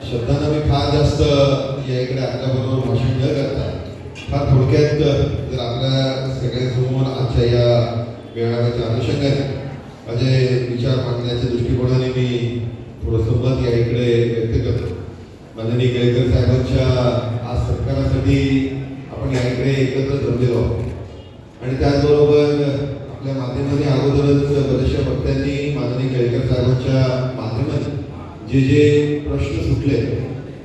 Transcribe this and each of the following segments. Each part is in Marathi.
शब्दांना मी फार जास्त या इकडे आपल्याबरोबर भाषण न करता फार थोडक्यात जर आपल्या सगळ्यांसमोर आजच्या या मेळाव्याच्या अनुषंगाने माझे विचार मांडण्याच्या दृष्टिकोनाने मी थोडंसं मत या इकडे व्यक्त करतो. माननीय केळकर साहेबांच्या आज सत्कारासाठी आपण या इकडे एकत्र जमलेलो आहोत. आणि त्याचबरोबर आपल्या माध्यमाने अगोदरच बऱ्याचशा वक्त्यांनी माननीय केळकर साहेबांच्या माध्यमाने जे जे प्रश्न सुटले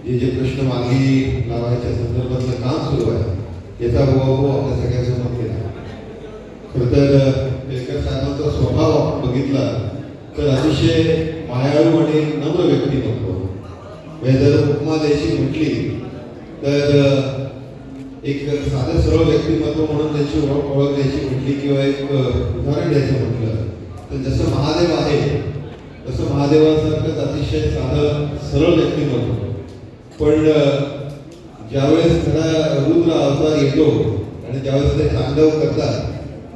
जे जे प्रश्न मार्गी लावायच्या संदर्भातलं काम सुरू आहे याचा उहापोह आपल्या सगळ्यांसमोर केला. खरं तर केळकर साहेबांचा स्वभाव आपण बघितला तर अतिशय मायाळू आणि नम्र व्यक्तिमत्व म्हणजे जर उपमा द्यायची म्हटली तर एक साधं सरळ व्यक्तिमत्व म्हणून त्याची ओळख ओळख द्यायची म्हटली किंवा एक उदाहरण द्यायचं म्हटलं तर जसं महादेव आहे महादेवासारखंच अतिशय साधं सरळ व्यक्तिमत्व. पण ज्यावेळेस खरा रुद्र अवतार येतो आणि ज्यावेळेस ते तांडव करतात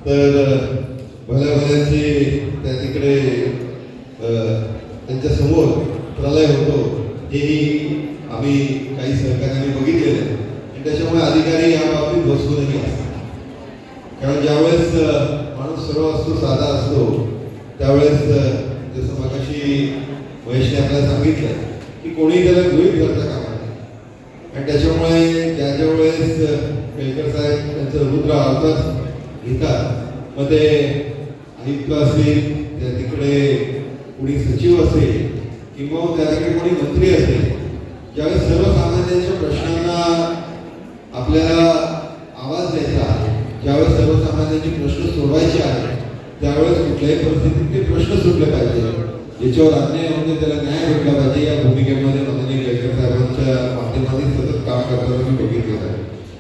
तर भल्या भल्याचे त्या तिकडे अं, त्यांच्यासमोर प्रलय होतो. हेही आम्ही काही सहकार्याने बघितलेलं आहे. आणि त्याच्यामुळे अधिकारी या बाबतीत बसूनही असतात कारण ज्यावेळेस माणूस सर्व असतो साधा असतो त्यावेळेस जसं मगाशी महेशने आपल्याला सांगितलं की कोणी त्याला गृहित धरता कामा नये. आणि त्याच्यामुळे ज्या ज्या वेळेस केळकर साहेब त्यांचं रुद्र अवतार घेतात मग ते आयुक्त असतील त्या तिकडे कोणी सचिव असेल किंवा त्या कोणी मंत्री असेल ज्यावेळेस सर्वसामान्यांच्या प्रश्नांना आपल्याला आवाज द्यायचा आहे ज्यावेळेस सर्वसामान्यांचे प्रश्न सोडवायचे आहेत त्यावेळेस कुठल्याही परिस्थितीत ते प्रश्न सुटले पाहिजे. याच्यावर अन्याय म्हणजे त्याला न्याय भेटला पाहिजे या भूमिकेमध्ये.